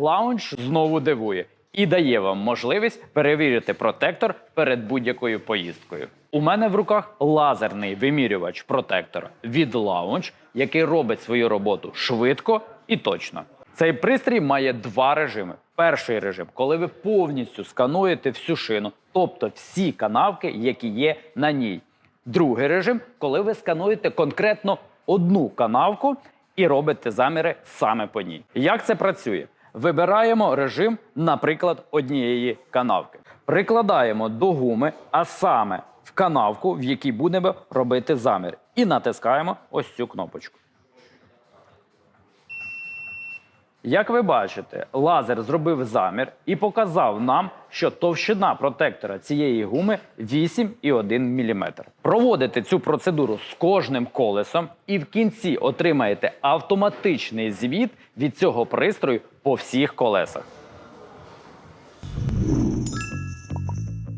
Лаунж знову дивує і дає вам можливість перевірити протектор перед будь-якою поїздкою. У мене в руках лазерний вимірювач протектора від Launch, який робить свою роботу швидко і точно. Цей пристрій має два режими. Перший режим, коли ви повністю скануєте всю шину, тобто всі канавки, які є на ній. Другий режим, коли ви скануєте конкретно одну канавку і робите заміри саме по ній. Як це працює? Вибираємо режим, наприклад, однієї канавки. Прикладаємо до гуми, а саме в канавку, в якій будемо робити замір, і натискаємо ось цю кнопочку. Як ви бачите, лазер зробив замір і показав нам, що товщина протектора цієї гуми 8,1 мм. Проводите цю процедуру з кожним колесом і в кінці отримаєте автоматичний звіт від цього пристрою по всіх колесах.